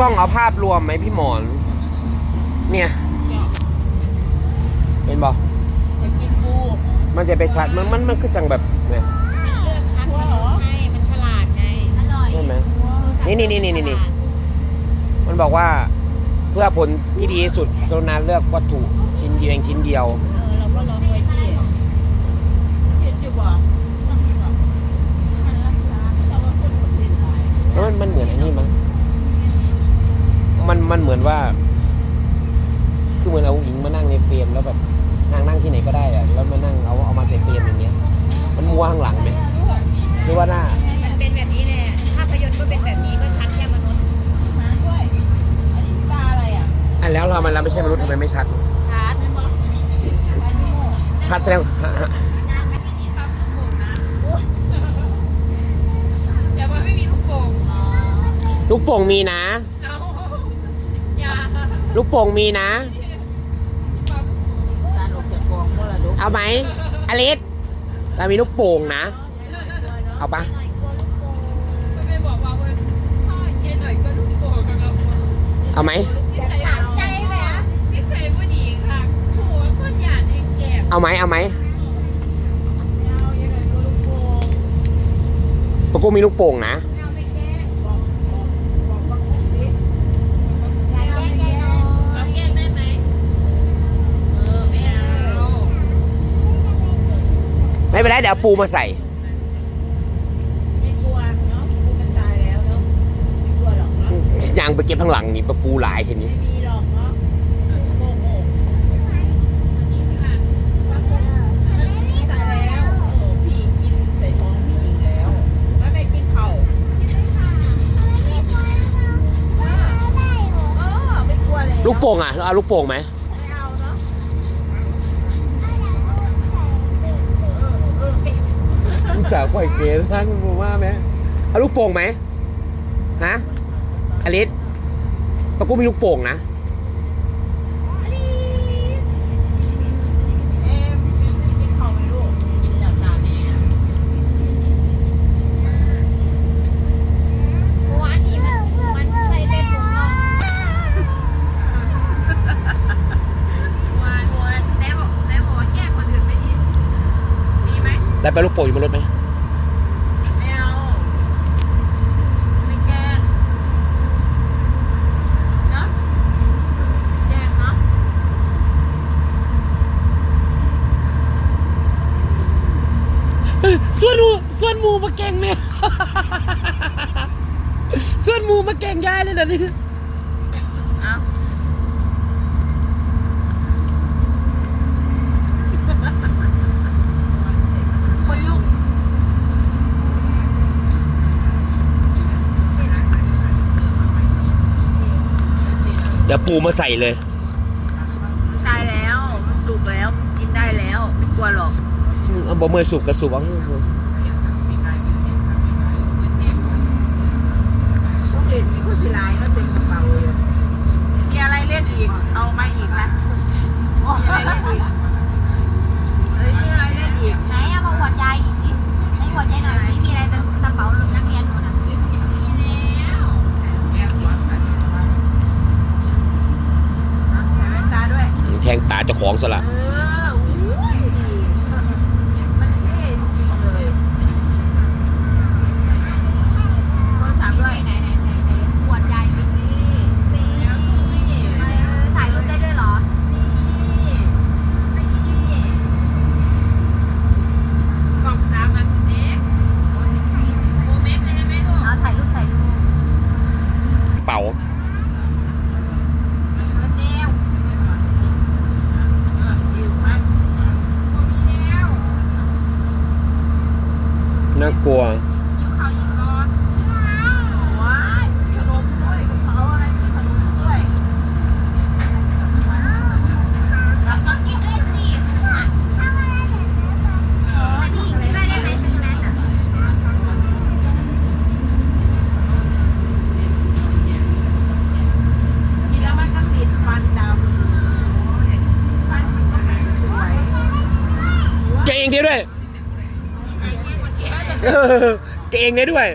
ต้องเอาภาพรวมไหมพี่หมอน เนี่ยเห็นบอกจะกินปูมันจะไปชัดมันมันมันคือจังแบบเนี่ยมันเลือกชัดมันให้มันฉลาดไง อร่อยใช่ไหมคือสัตว์นี่นี่นี่นี่นี่ฉลาดมันบอกว่าเพื่อผลที่ดีที่สุดกรุณาเลือกวัตถุชิ้นเดียวเองชิ้นเดียว เออเราก็ลองไว้ที่เห็นอยู่บ่ต้องมีบ่มันรักษาแต่ว่าคนคนเป็นหลายแล้วมันมันเหมือนอันนี้มั้ง มันมันเหมือนว่า คือเหมือนเอาหญิงมานั่งในเฟรมแล้วแบบนั่งนั่งที่ไหนก็ได้อะแล้วมานั่งเอาเอามาใส่เฟรมอย่างเงี้ย มันมัวข้างหลังไหมหรือว่าหน้า มันเป็นแบบนี้เลยภาพยนตร์ก็เป็นแบบนี้ก็ชัดแค่มนุษย์มาด้วยอันนี้ปลาอะไรอะอันแล้วเรามันเราไม่ใช่มนุษย์ทำไมไม่ชัด ชัดไม่บอกปลาดิโมชัดแสดงอย่ามาไม่มีลูกโป่งอ๋อลูกโป่งมีนะอย่า ลูกโป่งมีนะการออกจากกองก็ระดกเอาไหมอลิสเรามีลูกโป่งนะ เอาปะหน่อยกลัวลูกโป่งไม่บอกว่าเว้ยพ่อเย็นหน่อยก็ลูกโป่งกับเราเอาไหมนิสัยสาวใจไหมนิสัยผู้ดีค่ะผัวคนหยาดในแขกเอาไหม เอาไหมไม่เอายังไงก็ลูกโป่งปะกูมีลูกโป่งนะ ไม่เอาไม่แกล้งบอกบอกบอกว่าคุกดิ อย่าแกล้งยายน้อ เรา ย แกล้งได้ไหมเออไม่เอา ไม่เป็นไรเดี๋ยวเอาปูมาใส่ ไม่กลัวเนาะกูมันตายแล้วเนาะไม่กลัวหรอกเนาะยางไปเก็บข้างหลังนี่ปะปูหลายเห็นนี้ไม่มีหรอกเนาะโง่โง่มันมีตายแล้วโอ้โหพี่กินใส่ท้องพี่อีกแล้วแล้วไม่กินเข่าเออไม่กลัวเลยลูกโป่งอะเราเอาลูกโป่งไหม ส่าห์ปล่อยเกณฑ์ทั้งมูมาไหมเอาลูกโป่งไหมฮะอลิสตะกูมีลูกโป่งนะ เอ๊ะกินเข่าไหมลูกกินแล้วตาแม่ เมื่อวานนี้มันมันใส่เป็นถุงน่อง วานวานแม่บอกแม่บอกว่าแกล้งคนอื่นไม่ดีมีไหม แล้วไปลูกโป่งอยู่บนรถไหมไม่เอา ไม่แกล้งเนาะแกล้งเนาะส่วนหมูส่วนหมูมาเก่งเนี่ส่วนหมูมาเก่งยายเลยเดี๋ยวนี้เอา คนลุก เดี๋ยวปูมาใส่เลย ตายแล้วมันสุกแล้วกินได้แล้วไม่กลัวหรอกเอาบ่เมื่อยสุกกระสุกเอาต้องเล่นมีคนสิลายมันเป็นกระเป๋าอยู่มีอะไรเล่นอีกเอามาอีกนะมีอะไรเล่นอีกเฮ้ยมีอะไรเล่นอีกไหนเอามาอวดยายอีกสิไหนอวดยายหน่อยสิ มีอะไรในกระเป๋านักเรียนหนูน่ะมีแล้ว ตาด้วย แทงตาเจ้าของซะละ เอออุ้ยมันเท่จริงเลยโทรศัพท์ด้วย ไหนไหนไหนไหนอวดยายสิ นี่นี่นี่ เออถ่ายรูปได้ด้วยเหรอ กล่องสามอันคุณเด็กโมเมกเลยใช่ไหมลูก เอาถ่ายรูปถ่ายรูป เป่า เออเร็ว น่ากลัว ยิ้วเขาอีกก่อน ว้ายมีขนมด้วยกระเป๋าอะไรมีขนมด้วย แล้วก็กินด้วยสิให้พี่หญิงไปด้วยได้ไหมช็อกโกแลตอะ กินแล้วมันก็ติดฟันดำฟันมันก็ไม่สวย เก่งดีด้วย ดีใจแม่คนแก่ เออเก่งได้ด้วย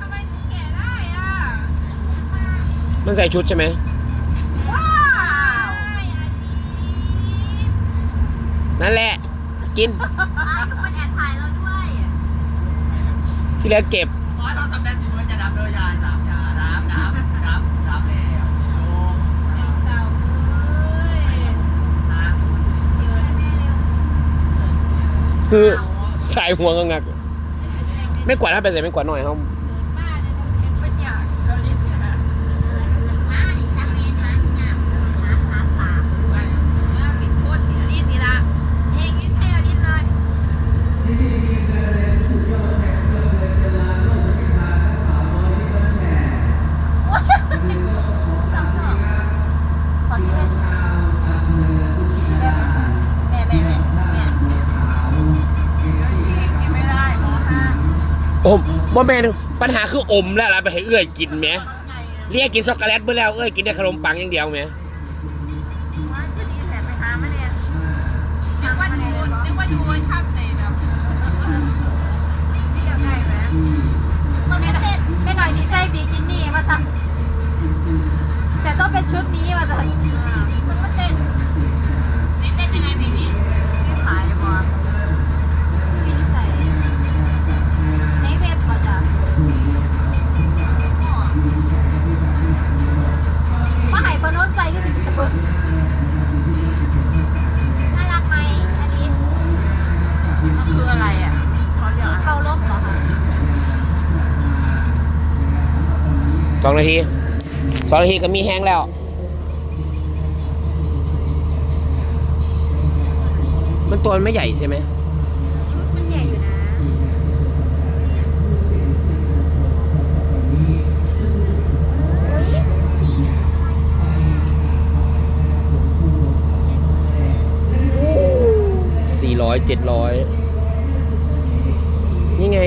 ทำไมหนูแก่ได้อะมันใส่ชุดใช่ไหม ว้าวนั่นแหละ กิน อ้าวทุกคนแอบถ่ายเราด้วยที่เหลือเก็บอ๋อเราทำได้สิมันจะดับเลยยายดับยาดับดับดับดับแล้วโอ้เจ้าเอ้ยนะเดี๋ยวแม่เร็วคือสายหัวงักๆ ไม่กวาดถ้าไปใส่ไม่กวาดหน่อยเขา อมบ่แม่นปัญหาคืออมแล้วล่ะไปให้เอื้อยกินไหมเรียกกินช็อกโกแลตเมื่อแล้วเอ้ยกินแต่ขนมปังอย่างเดียวไหมว่าจะดีแต่ไปหามาเนี่ยนึกว่าดูนึกว่าดูเวอร์ชันในแบบที่อยากได้ไหมมันไม่เต้นไม่หน่อยดีไซน์บิกินี่มาสั่แต่ต้องเป็นชุดนี้มาสั่มันก็เต้น สองนาทีสองนาทีก็มีแห้งแล้ว มันตัวมันไม่ใหญ่ใช่ไหมชุดมันใหญ่อยู่นะเฮ้ยสี่ร้อยเจ็ดร้อยนี่ไง